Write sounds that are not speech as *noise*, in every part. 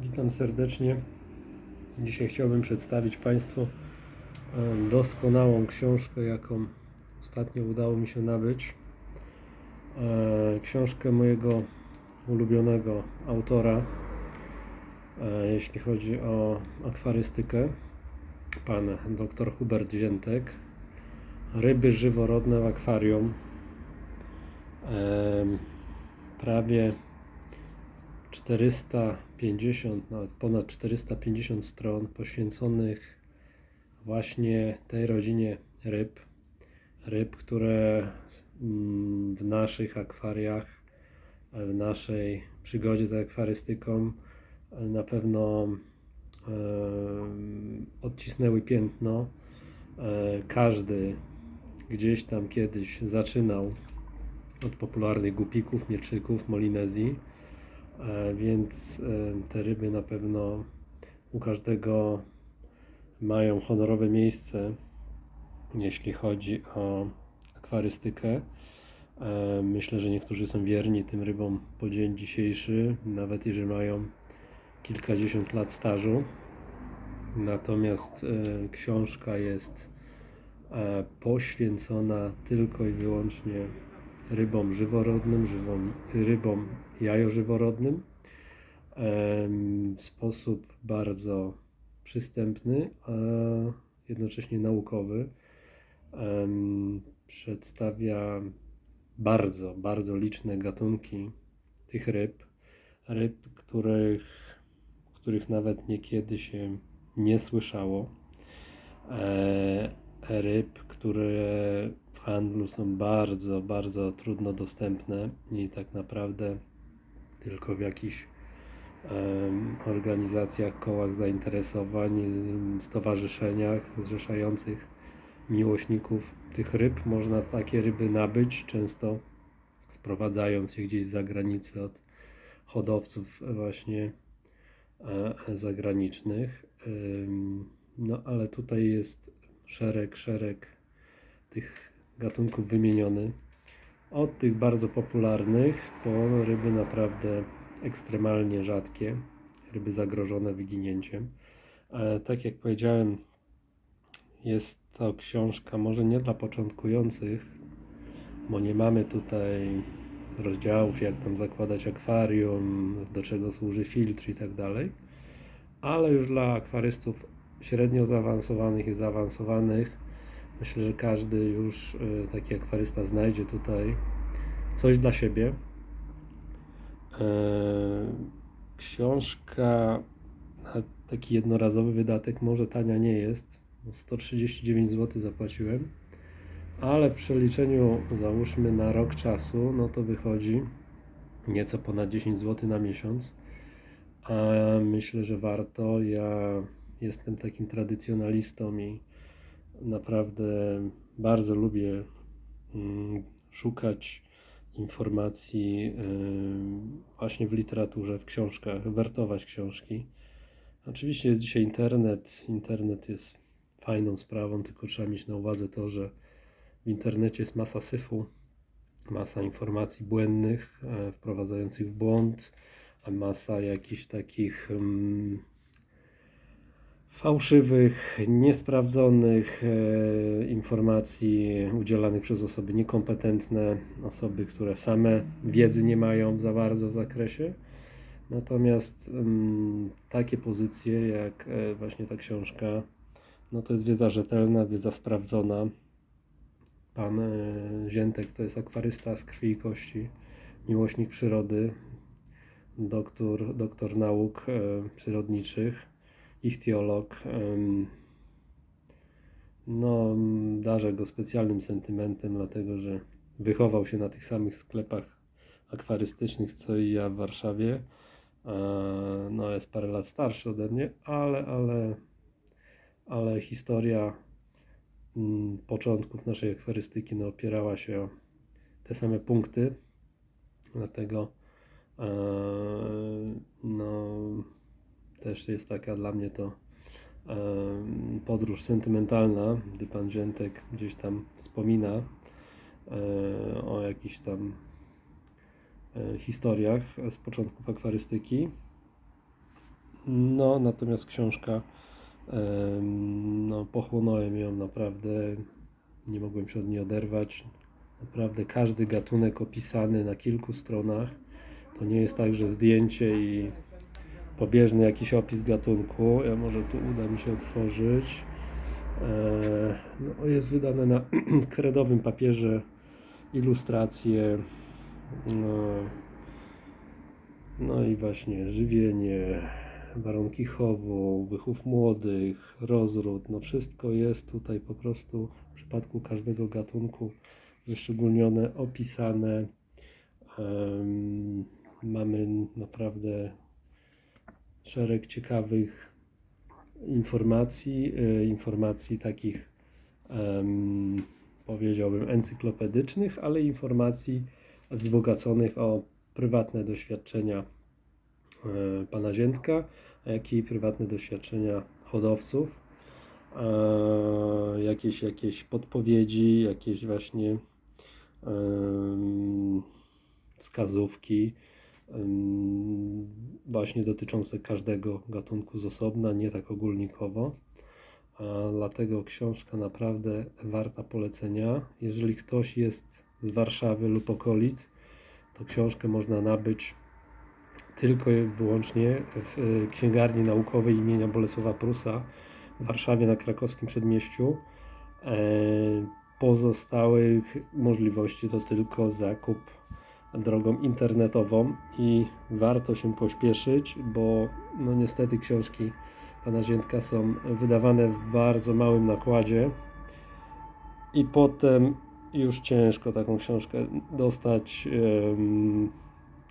Witam serdecznie. Dzisiaj chciałbym przedstawić Państwu doskonałą książkę, jaką ostatnio udało mi się nabyć. E, Książkę mojego ulubionego autora, e, jeśli chodzi o akwarystykę, pan dr Hubert Ziętek. Ryby żyworodne w akwarium. Prawie 450, nawet ponad 450 stron poświęconych właśnie tej rodzinie ryb. Ryb, które mm, w naszych akwariach, w naszej przygodzie z akwarystyką e, na pewno em, odcisnęły piętno. E, Każdy gdzieś tam kiedyś zaczynał od popularnych gupików, mieczyków, molinezji. E, więc e, te ryby na pewno u każdego mają honorowe miejsce, jeśli chodzi o akwarystykę. E, Myślę, że niektórzy są wierni tym rybom po dzień dzisiejszy, nawet jeżeli mają kilkadziesiąt lat stażu. Natomiast książka jest poświęcona tylko i wyłącznie rybom żyworodnym, żywom, rybom jajożyworodnym w sposób bardzo przystępny, a jednocześnie naukowy. Przedstawia bardzo, bardzo liczne gatunki tych ryb, ryb, których, których nawet niekiedy się nie słyszało. E, ryb, które handlu są bardzo, bardzo trudno dostępne i tak naprawdę tylko w jakichś organizacjach, kołach zainteresowań, stowarzyszeniach zrzeszających miłośników tych ryb można takie ryby nabyć, często sprowadzając je gdzieś z zagranicy od hodowców właśnie e, e, zagranicznych. No ale tutaj jest szereg, szereg tych gatunków wymieniony. Od tych bardzo popularnych po ryby naprawdę ekstremalnie rzadkie, ryby zagrożone wyginięciem. E, Tak jak powiedziałem, jest to książka może nie dla początkujących, bo nie mamy tutaj rozdziałów, jak tam zakładać akwarium, do czego służy filtr i tak dalej, ale już dla akwarystów średnio zaawansowanych i zaawansowanych. Myślę, że każdy już y, taki akwarysta znajdzie tutaj coś dla siebie. E, Książka na taki jednorazowy wydatek może tania nie jest. bo 139 zł zapłaciłem, ale w przeliczeniu załóżmy na rok czasu, no to wychodzi nieco ponad 10 zł na miesiąc. A myślę, że warto. Ja jestem takim tradycjonalistą i naprawdę bardzo lubię mm, szukać informacji y, właśnie w literaturze, w książkach, wertować książki. Oczywiście jest dzisiaj internet. Internet jest fajną sprawą, tylko trzeba mieć na uwadze to, że w internecie jest masa syfu, masa informacji błędnych, e, wprowadzających w błąd, a masa jakichś takich mm, fałszywych, niesprawdzonych e, informacji udzielanych przez osoby niekompetentne, osoby, które same wiedzy nie mają za bardzo w zakresie. Natomiast mm, takie pozycje, jak e, właśnie ta książka, no to jest wiedza rzetelna, wiedza sprawdzona. Pan e, Ziętek to jest akwarysta z krwi i kości, miłośnik przyrody, doktor, doktor nauk przyrodniczych, ichtiolog. No, darzę go specjalnym sentymentem, dlatego że wychował się na tych samych sklepach akwarystycznych, co i ja w Warszawie. No, jest parę lat starszy ode mnie, ale, ale, ale historia początków naszej akwarystyki no, opierała się o te same punkty. Dlatego e, no, też jest taka dla mnie to podróż sentymentalna, gdy pan Ziętek gdzieś tam wspomina e, o jakichś tam e, historiach z początków akwarystyki. No, natomiast książka, no, pochłonąłem ją naprawdę, nie mogłem się od niej oderwać. Naprawdę każdy gatunek opisany na kilku stronach. To nie jest tak, że zdjęcie i pobieżny jakiś opis gatunku. Ja może tu uda mi się otworzyć. E, No, jest wydane na *clears throat* kredowym papierze ilustracje. No, no i właśnie żywienie, warunki chowu, wychów młodych, rozród. No wszystko jest tutaj po prostu w przypadku każdego gatunku wyszczególnione, opisane. Em, mamy naprawdę szereg ciekawych informacji, e, informacji takich powiedziałbym encyklopedycznych, ale informacji wzbogaconych o prywatne doświadczenia e, pana Ziętka, jak i prywatne doświadczenia hodowców, e, jakieś, jakieś podpowiedzi, jakieś właśnie wskazówki właśnie dotyczące każdego gatunku z osobna, nie tak ogólnikowo. Dlatego książka naprawdę warta polecenia. Jeżeli ktoś jest z Warszawy lub okolic, to książkę można nabyć tylko i wyłącznie w e, księgarni naukowej imienia Bolesława Prusa w Warszawie na krakowskim przedmieściu. E, Pozostałych możliwości to tylko zakup drogą internetową i warto się pośpieszyć, bo no niestety książki pana Ziętka są wydawane w bardzo małym nakładzie i potem już ciężko taką książkę dostać,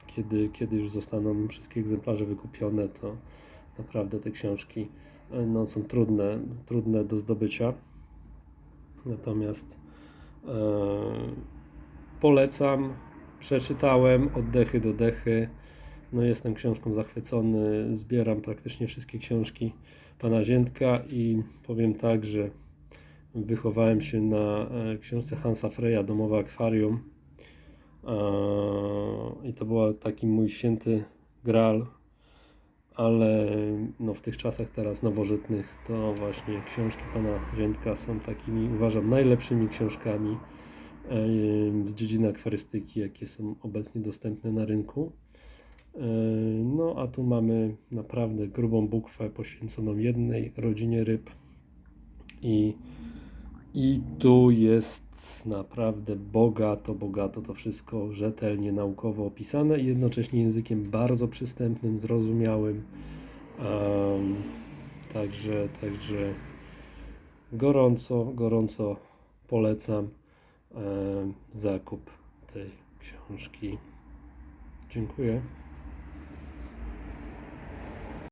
kiedy, kiedy już zostaną wszystkie egzemplarze wykupione, to naprawdę te książki no, są trudne, trudne do zdobycia. Natomiast e, polecam, przeczytałem oddechy do dechy. No jestem książką zachwycony, zbieram praktycznie wszystkie książki pana Ziętka i powiem tak, że wychowałem się na e, książce Hansa Freya Domowe Akwarium. I to był taki mój święty graal, ale no w tych czasach teraz nowożytnych to właśnie książki pana Ziętka są takimi uważam najlepszymi książkami z dziedziny akwarystyki, jakie są obecnie dostępne na rynku. E, No, a tu mamy naprawdę grubą bukwę poświęconą jednej rodzinie ryb i, i tu jest naprawdę bogato, bogato to wszystko rzetelnie, naukowo opisane i jednocześnie językiem bardzo przystępnym, zrozumiałym. Em, także, także gorąco, gorąco polecam zakup tej książki. Dziękuję.